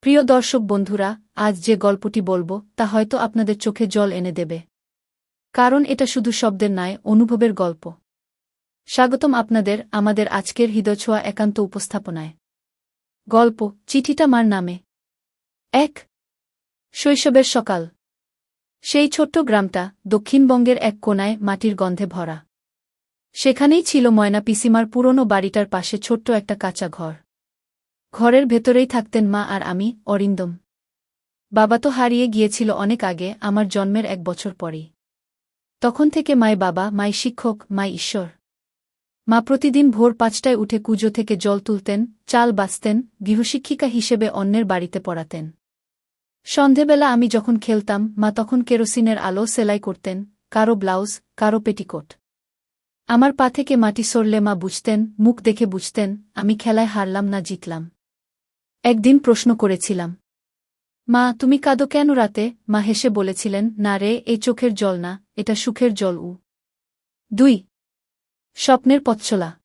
প্রিয় দর্শক বন্ধুরা, আজ যে গল্পটি বলব, তা হয়তো আপনাদের চোখে জল এনে দেবে। কারণ এটা শুধু শব্দের নয়, অনুভবের গল্প। স্বাগতম আপনাদের আমাদের আজকের হৃদয়ছোঁয়া একান্ত উপস্থাপনায়। গল্প, চিঠিটা মার নামে। এক শৈশবের সকাল। সেই ছোট্ট গ্রামটা দক্ষিণবঙ্গের এক কোনায় মাটির গন্ধে ভরা। সেখানেই ছিল ময়না পিসিমার পুরনো বাড়িটার পাশে ছোট্ট একটা কাঁচা ঘর। ঘরের ভেতরেই থাকতেন মা আর আমি, অরিন্দম। বাবা তো হারিয়ে গিয়েছিল অনেক আগে, আমার জন্মের এক বছর পরেই। তখন থেকে মাই বাবা, মাই শিক্ষক, মাই ঈশ্বর। মা প্রতিদিন ভোর পাঁচটায় উঠে কুজো থেকে জল তুলতেন, চাল বাঁচতেন, গৃহশিক্ষিকা হিসেবে অন্যের বাড়িতে পড়াতেন। সন্ধেবেলা আমি যখন খেলতাম, মা তখন কেরোসিনের আলো সেলাই করতেন, কারও ব্লাউজ, কারও পেটিকোট। আমার পা থেকে মাটি সরলে মা বুঝতেন, মুখ দেখে বুঝতেন, আমি খেলায় হারলাম না, জিতলাম। একদিন প্রশ্ন করেছিলাম। মা, তুমি কাঁদো কেন রাতে? মা হেসে বলেছিলেন, না রে, এই চোখের জল না, এটা সুখের জল, উ। দুই, স্বপ্নের পথচলা।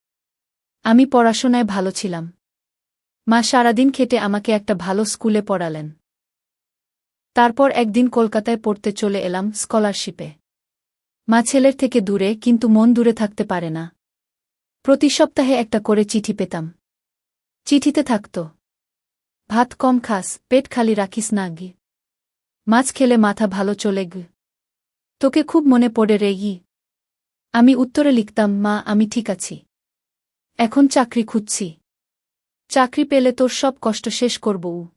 আমি পড়াশোনায় ভালো ছিলাম। মা সারাদিন খেটে আমাকে একটা ভালো স্কুলে পড়ালেন। তারপর একদিন কলকাতায় পড়তে চলে এলাম স্কলারশিপে। মা ছেলের থেকে দূরে, কিন্তু মন দূরে থাকতে পারে না। প্রতি সপ্তাহে একটা করে চিঠি পেতাম। চিঠিতে থাকত ভাত কম খাস, পেট খালি রাখিস না গি। মাছ খেলে মাথা ভালো চলে গ। তোকে খুব মনে পড়ে রে গি। আমি উত্তরে লিখতাম, মা, আমি ঠিক আছি। এখন চাকরি খুঁজছি। চাকরি পেলে তোর সব কষ্ট শেষ করব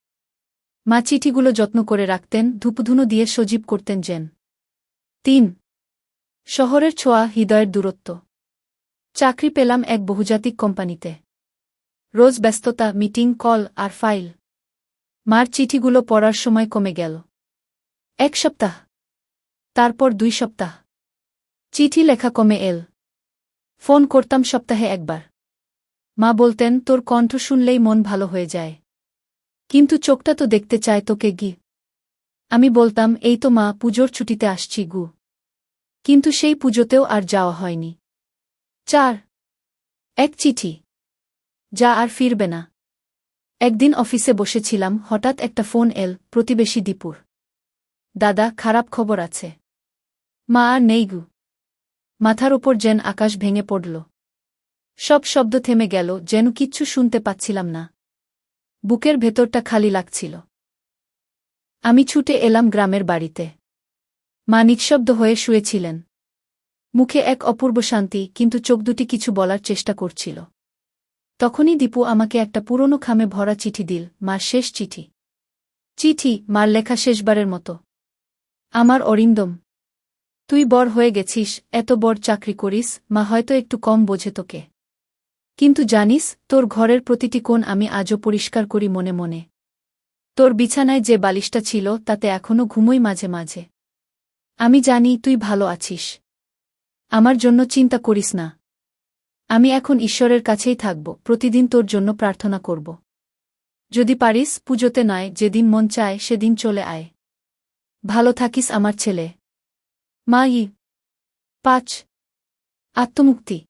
মা চিঠিগুলো যত্ন করে রাখতেন, ধূপধুনো দিয়ে সজীব করতেন যেন। তিন, শহরের ছোঁয়া হৃদয়ের দূরত্ব। চাকরি পেলাম এক বহুজাতিক কোম্পানিতে। রোজ ব্যস্ততা, মিটিং, কল আর ফাইল। মার চিঠিগুলো পড়ার সময় কমে গেল। এক সপ্তাহ। তারপর দুই সপ্তাহ। চিঠি লেখা কমে এল। ফোন করতাম সপ্তাহে একবার। মা বলতেন, তোর কণ্ঠ শুনলেই মন ভালো হয়ে যায়। কিন্তু চোখটা তো দেখতে চায় তোকে গি। আমি বলতাম, এই তো মা, পুজোর ছুটিতে আসছি গু। কিন্তু সেই পুজোতেও আর যাওয়া হয়নি। চার। এক চিঠি। যা আর ফিরবে না। একদিন অফিসে বসেছিলাম, হঠাৎ একটা ফোন এল, প্রতিবেশী দীপুর। দাদা, খারাপ খবর আছে। মা আর নেই গু। মাথার ওপর যেন আকাশ ভেঙে পড়ল। সব শব্দ থেমে গেল, যেন কিচ্ছু শুনতে পাচ্ছিলাম না। বুকের ভেতরটা খালি লাগছিল। আমি ছুটে এলাম গ্রামের বাড়িতে। মা নিঃশব্দ হয়ে শুয়েছিলেন। মুখে এক অপূর্ব শান্তি, কিন্তু চোখ দুটি কিছু বলার চেষ্টা করছিল। তখনই দীপু আমাকে একটা পুরনো খামে ভরা চিঠি দিল, মার শেষ চিঠি। চিঠি, মার লেখা শেষবারের মতো। আমার অরিন্দম, তুই বড় হয়ে গেছিস, এত বড় চাকরি করিস, মা হয়তো একটু কম বোঝে তোকে। কিন্তু জানিস, তোর ঘরের প্রতিটি কোণ আমি আজও পরিষ্কার করি মনে মনে। তোর বিছানায় যে বালিশটা ছিল, তাতে এখনও ঘুমোই মাঝে মাঝে। আমি জানি তুই ভালো আছিস। আমার জন্য চিন্তা করিস না। আমি এখন ঈশ্বরের কাছেই থাকব, প্রতিদিন তোর জন্য প্রার্থনা করব। যদি পারিস, পুজোতে নয়, যেদিন মন চায়, সেদিন চলে আয়। ভালো থাকিস আমার ছেলে। মা ই। পাঁচ। আত্মমুক্তি।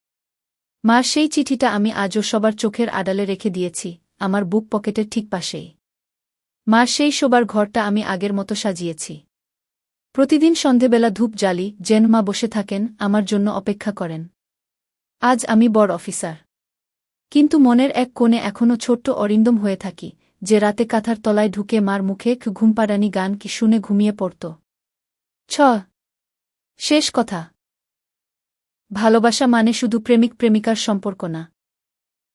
মার সেই চিঠিটা আমি আজও সবার চোখের আড়ালে রেখে দিয়েছি, আমার বুক পকেটের ঠিক পাশেই। মার সেই শোবার ঘরটা আমি আগের মতো সাজিয়েছি। প্রতিদিন সন্ধেবেলা ধূপ জ্বালি, যেন মা বসে থাকেন, আমার জন্য অপেক্ষা করেন। আজ আমি বড় অফিসার। কিন্তু মনের এক কোণে এখনও ছোট্ট অরিন্দম হয়ে থাকি, যে রাতে কাঁথার তলায় ঢুকে মার মুখে ঘুমপাড়ানি গান কি শুনে ঘুমিয়ে পড়ত। ছ। শেষ কথা। ভালোবাসা মানে শুধু প্রেমিক প্রেমিকার সম্পর্ক না।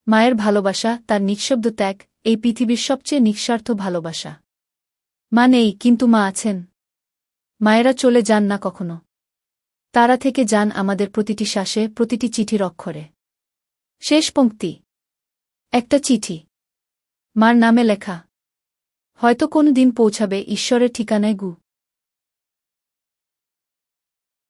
মায়ের ভালোবাসা, তার নিঃশব্দ ত্যাগ, এই পৃথিবীর সবচেয়ে নিঃস্বার্থ ভালোবাসা। মা নেই, কিন্তু মা আছেন। মায়েরা চলে যান না কখনো। তারা থেকে যান আমাদের প্রতিটি শ্বাসে, প্রতিটি চিঠির অক্ষরে। শেষ পঙ্ক্তি। একটা চিঠি। মার নামে লেখা। হয়তো কোনো দিন পৌঁছাবে ঈশ্বরের ঠিকানায় গু।